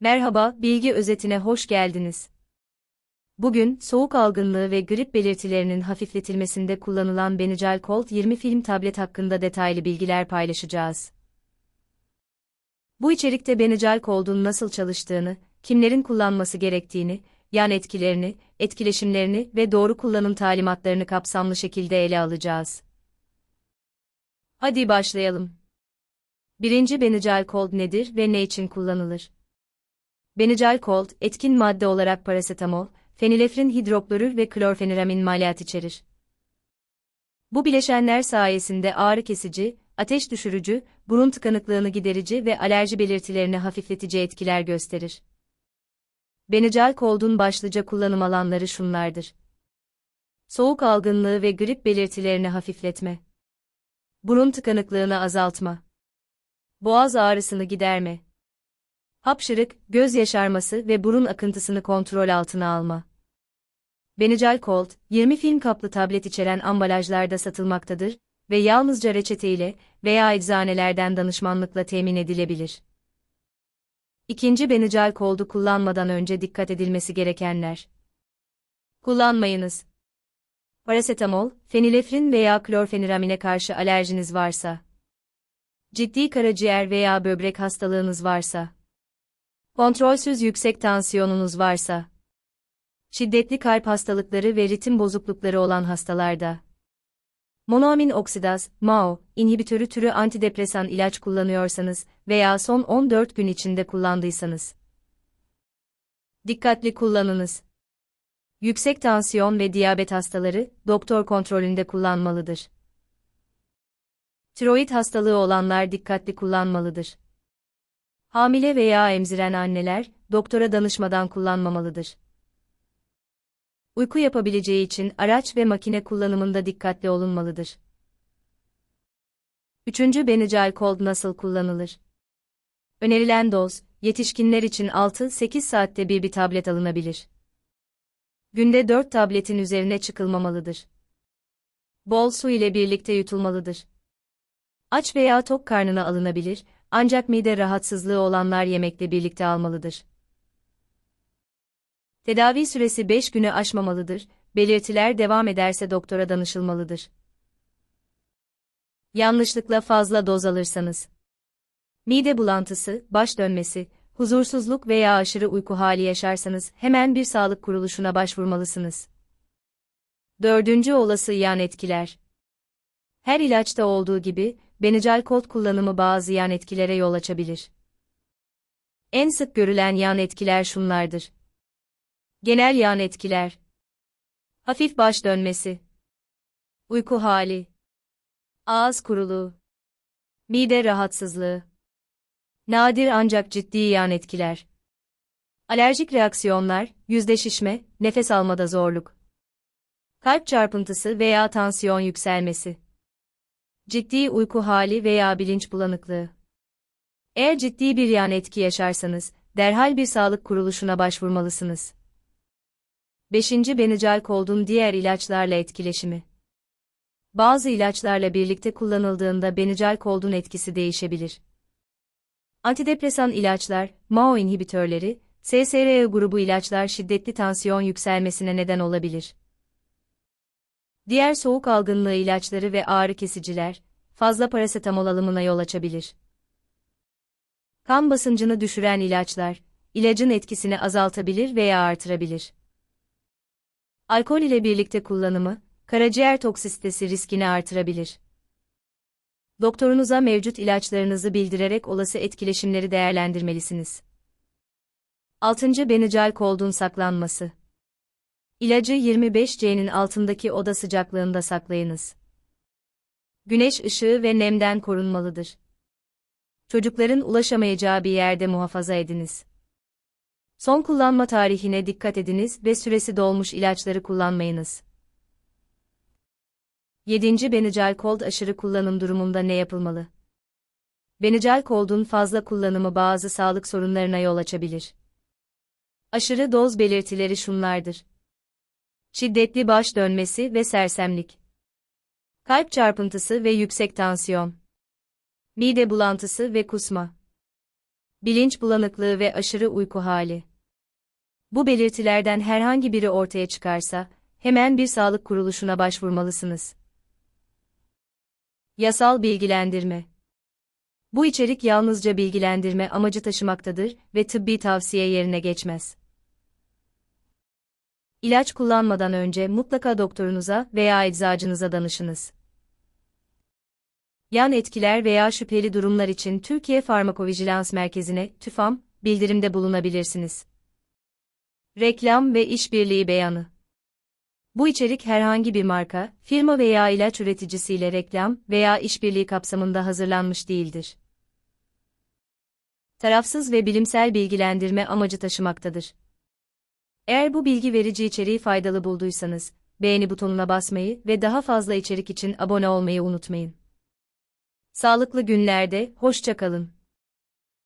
Merhaba, bilgi özetine hoş geldiniz. Bugün, soğuk algınlığı ve grip belirtilerinin hafifletilmesinde kullanılan Benecel Colt 20 film tablet hakkında detaylı bilgiler paylaşacağız. Bu içerikte Benecel Colt'un nasıl çalıştığını, kimlerin kullanması gerektiğini, yan etkilerini, etkileşimlerini ve doğru kullanım talimatlarını kapsamlı şekilde ele alacağız. Hadi başlayalım. Birinci Benecel Colt nedir ve ne için kullanılır? Benecel Colt, etkin madde olarak parasetamol, fenilefrin hidroklorür ve klorfeniramin malyat içerir. Bu bileşenler sayesinde ağrı kesici, ateş düşürücü, burun tıkanıklığını giderici ve alerji belirtilerini hafifletici etkiler gösterir. Benecel Colt'un başlıca kullanım alanları şunlardır. Soğuk algınlığı ve grip belirtilerini hafifletme. Burun tıkanıklığını azaltma. Boğaz ağrısını giderme. Hapşırık, göz yaşarması ve burun akıntısını kontrol altına alma. Benecel Colt, 20 film kaplı tablet içeren ambalajlarda satılmaktadır ve yalnızca reçete ile veya eczanelerden danışmanlıkla temin edilebilir. İkinci Benecel Colt'u kullanmadan önce dikkat edilmesi gerekenler. Kullanmayınız. Parasetamol, fenilefrin veya klorfeniramine karşı alerjiniz varsa. Ciddi karaciğer veya böbrek hastalığınız varsa. Kontrolsüz yüksek tansiyonunuz varsa. Şiddetli kalp hastalıkları ve ritim bozuklukları olan hastalarda. Monoamin oksidaz, MAO, inhibitörü türü antidepresan ilaç kullanıyorsanız veya son 14 gün içinde kullandıysanız. Dikkatli kullanınız. Yüksek tansiyon ve diyabet hastaları, doktor kontrolünde kullanmalıdır. Tiroid hastalığı olanlar dikkatli kullanmalıdır. Hamile veya emziren anneler, doktora danışmadan kullanmamalıdır. Uyku yapabileceği için araç ve makine kullanımında dikkatli olunmalıdır. Üçüncü Benecel Cold nasıl kullanılır? Önerilen doz, yetişkinler için 6-8 saatte bir bir tablet alınabilir. Günde 4 tabletin üzerine çıkılmamalıdır. Bol su ile birlikte yutulmalıdır. Aç veya tok karnına alınabilir, ancak mide rahatsızlığı olanlar yemekle birlikte almalıdır. Tedavi süresi 5 günü aşmamalıdır, belirtiler devam ederse doktora danışılmalıdır. Yanlışlıkla fazla doz alırsanız. Mide bulantısı, baş dönmesi, huzursuzluk veya aşırı uyku hali yaşarsanız hemen bir sağlık kuruluşuna başvurmalısınız. Dördüncü olası yan etkiler. Her ilaçta olduğu gibi, Benecel Colt kullanımı bazı yan etkilere yol açabilir. En sık görülen yan etkiler şunlardır. Genel yan etkiler. Hafif baş dönmesi. Uyku hali. Ağız kuruluğu. Mide rahatsızlığı. Nadir ancak ciddi yan etkiler. Alerjik reaksiyonlar, yüzde şişme, nefes almada zorluk. Kalp çarpıntısı veya tansiyon yükselmesi. Ciddi uyku hali veya bilinç bulanıklığı. Eğer ciddi bir yan etki yaşarsanız, derhal bir sağlık kuruluşuna başvurmalısınız. 5. Benecel Cold'un diğer ilaçlarla etkileşimi. Bazı ilaçlarla birlikte kullanıldığında Benecel Cold'un etkisi değişebilir. Antidepresan ilaçlar, MAO inhibitörleri, SSRI grubu ilaçlar şiddetli tansiyon yükselmesine neden olabilir. Diğer soğuk algınlığı ilaçları ve ağrı kesiciler, fazla parasetamol alımına yol açabilir. Kan basıncını düşüren ilaçlar, ilacın etkisini azaltabilir veya artırabilir. Alkol ile birlikte kullanımı, karaciğer toksisitesi riskini artırabilir. Doktorunuza mevcut ilaçlarınızı bildirerek olası etkileşimleri değerlendirmelisiniz. 6. Benecel koldun saklanması İlacı 25C'nin altındaki oda sıcaklığında saklayınız. Güneş ışığı ve nemden korunmalıdır. Çocukların ulaşamayacağı bir yerde muhafaza ediniz. Son kullanma tarihine dikkat ediniz ve süresi dolmuş ilaçları kullanmayınız. 7. Benecel Cold aşırı kullanım durumunda ne yapılmalı? Benecel Cold'un fazla kullanımı bazı sağlık sorunlarına yol açabilir. Aşırı doz belirtileri şunlardır. Şiddetli baş dönmesi ve sersemlik. Kalp çarpıntısı ve yüksek tansiyon. Mide bulantısı ve kusma. Bilinç bulanıklığı ve aşırı uyku hali. Bu belirtilerden herhangi biri ortaya çıkarsa, hemen bir sağlık kuruluşuna başvurmalısınız. Yasal bilgilendirme. Bu içerik yalnızca bilgilendirme amacı taşımaktadır ve tıbbi tavsiye yerine geçmez. İlaç kullanmadan önce mutlaka doktorunuza veya eczacınıza danışınız. Yan etkiler veya şüpheli durumlar için Türkiye Farmakovijilans Merkezi'ne TÜFAM bildirimde bulunabilirsiniz. Reklam ve işbirliği beyanı. Bu içerik herhangi bir marka, firma veya ilaç üreticisiyle reklam veya işbirliği kapsamında hazırlanmış değildir. Tarafsız ve bilimsel bilgilendirme amacı taşımaktadır. Eğer bu bilgi verici içeriği faydalı bulduysanız, beğeni butonuna basmayı ve daha fazla içerik için abone olmayı unutmayın. Sağlıklı günlerde, hoşça kalın.